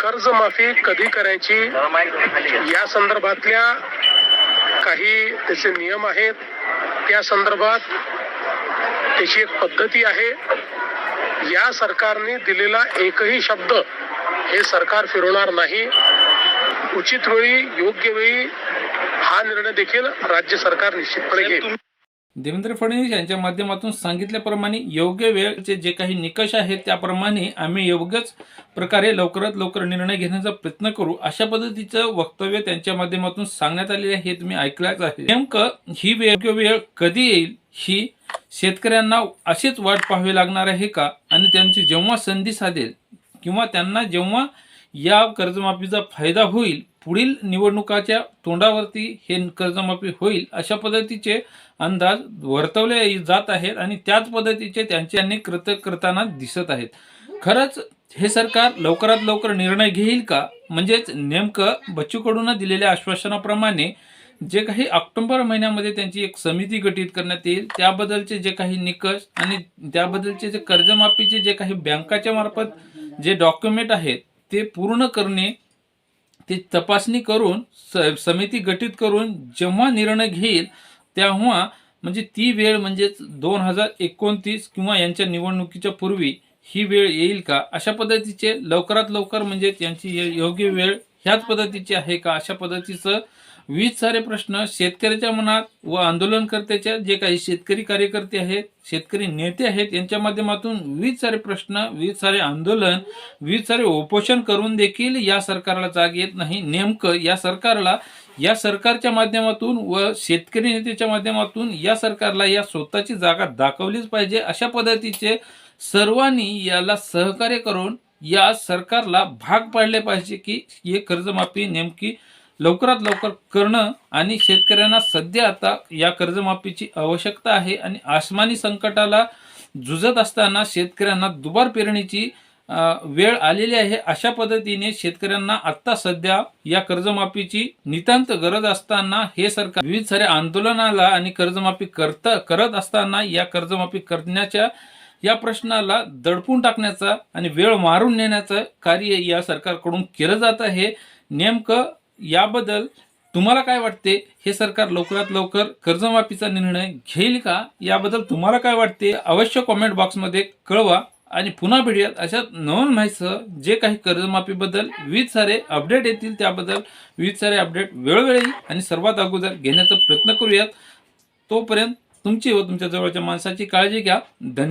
कर्जमाफी कधी करायची? या संदर्भातल्या काही त्याचे नियम आहेत. त्या संदर्भात त्याची एक पद्धती आहे. या सरकारने दिलेला एकही शब्द हे सरकार फिरवणार नाही. उचित वेळी योग्य वेळी हा निर्णय देखील राज्य सरकार निश्चितपणे घेईल. देवेंद्र फडणवीस यांच्या माध्यमातून सांगितल्याप्रमाणे योग्य वेळचे जे काही निकष आहेत त्याप्रमाणे आम्ही योग्यच प्रकारे लवकरात लवकर निर्णय घेण्याचा प्रयत्न करू. अशा पद्धतीचं वक्तव्य त्यांच्या माध्यमातून सांगण्यात आलेले आहे हे तुम्ही ऐकल्याच आहे. नेमकं ही योग्य वेळ कधी येईल ही शेतकऱ्यांना अशीच वाट पाहावी लागणार आहे का? आणि त्यांची जेव्हा संधी साधेल किंवा त्यांना जेव्हा या कर्जमाफीचा फायदा होईल पुढील निवडणुकाच्या तोंडावरती हे कर्जमाफी होईल अशा पद्धतीचे अंदाज वर्तवले जात आहेत आणि त्याच पद्धतीचे त्यांचे अनेक कृत्य करताना दिसत आहेत. खरंच हे सरकार लवकरात लवकर निर्णय घेईल का? म्हणजेच नेमकं बच्चूकडून दिलेल्या आश्वासनाप्रमाणे जे काही ऑक्टोबर महिन्यामध्ये त्यांची एक समिती गठीत करण्यात येईल त्याबद्दलचे जे काही निकष आणि त्याबद्दलचे जे कर्जमाफीचे जे काही बँकाच्या मार्फत जे डॉक्युमेंट आहेत ते पूर्ण करणे ती तपासणी करून स- समिती गठीत करून जेव्हा निर्णय घेईल तेव्हा म्हणजे ती वेळ म्हणजेच दोन हजार एकोणतीस किंवा यांच्या निवडणुकीच्या पूर्वी ही वेळ येईल का? अशा पद्धतीचे लवकरात लवकर म्हणजे त्यांची ये- योग्य वेळ ह्याच पद्धतीची आहे का? अशा पद्धतीचं वीज सारे प्रश्न शेतकऱ्याच्या मनात व आंदोलनकर्त्याच्या जे काही शेतकरी कार्यकर्ते आहेत शेतकरी नेते आहेत यांच्या माध्यमातून वीज सारे प्रश्न वीज सारे आंदोलन वीज सारे उपोषण करून देखील या सरकारला जाग येत नाही. नेमकं या सरकारला या सरकारच्या माध्यमातून व शेतकरी नेत्याच्या माध्यमातून या सरकारला या स्वतःची जागा दाखवलीच पाहिजे. अशा पद्धतीचे सर्वांनी याला सहकार्य करून या सरकारला भाग पाडले पाहिजे की हे कर्जमाफी नेमकी लवकरात लवकर करणं आणि शेतकऱ्यांना सध्या आता या कर्जमाफीची आवश्यकता आहे आणि आसमानी संकटाला झुजत असताना शेतकऱ्यांना दुबार पेरणीची वेळ आलेली आहे. अशा पद्धतीने शेतकऱ्यांना आत्ता सध्या या कर्जमाफीची नितांत गरज असताना हे सरकार विविध साऱ्या आंदोलनाला आणि कर्जमाफी करत करत असताना या कर्जमाफी करण्याच्या या प्रश्नाला दडपून टाकण्याचा आणि वेळ मारून नेण्याचं कार्य या सरकारकडून केलं जात आहे. नेमकं याबद्दल तुम्हाला काय वाटते? हे सरकार लवकरात लवकर कर्जमाफीचा निर्णय घेईल का? याबद्दल तुम्हाला काय वाटते? अवश्य कॉमेंट बॉक्समध्ये कळवा. आणि पुन्हा भेटूयात अशा नवन माहितीसह. जे काही कर्जमाफीबद्दल विविध सारे अपडेट येतील त्याबद्दल विविध सारे अपडेट वेळोवेळी आणि सर्वात अगोदर घेण्याचा प्रयत्न करूयात. तोपर्यंत तुमची व तुमच्या जवळच्या माणसाची काळजी घ्या. धन्यवाद.